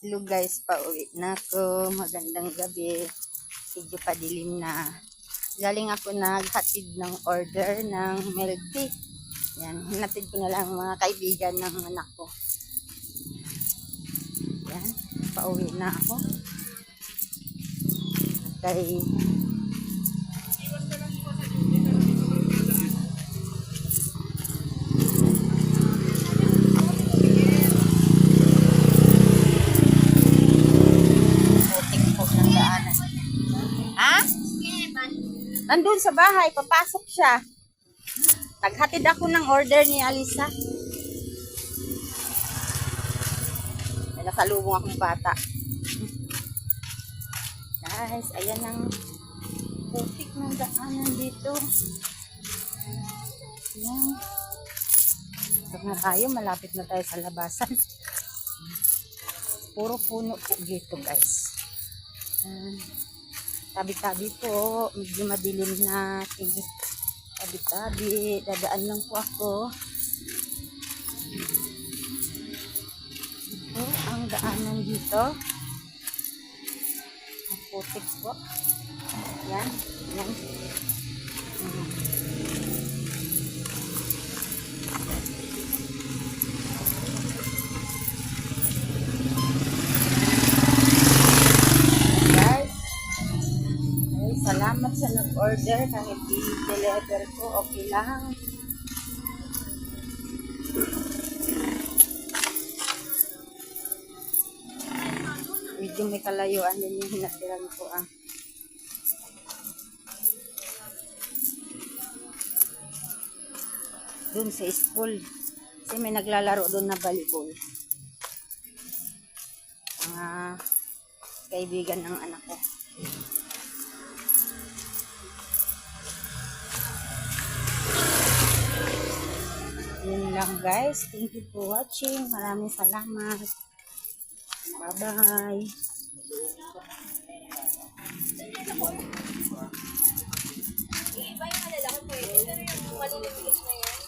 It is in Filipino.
Hello guys, pauwi na ako. Magandang gabi. Medyo padilim na. Galing ako naghatid ng order ng milk tea. Yan, hinatid ko na lang mga kaibigan ng anak ko. Yan, pauwi na ako. Kay Nandun sa bahay, papasok siya. Naghatid ako ng order ni Alisa. May nasalubong akong bata. Guys, ayan ang putik ng daanan dito. Ayan. Ito na tayo, malapit na tayo sa labasan. Puro puno po dito guys. Ayan. Tabi-tabi po, medyo madilim na. Tabi-tabi, dadaan lang po ako. Ito ang daanan dito. Ang putik po. Yan, yan. Sa nag-order. Kahit i-deliver ko, okay lang. Medyo may kalayuan din yung hinatiran ko ah. Doon sa school. Kasi may naglalaro doon na volleyball. Mga kaibigan ng anak ko. Lang guys. Thank you for watching. Maraming salamat. Bye-bye. Iba yung malalaki pwede. Pero yung maliliit na yan.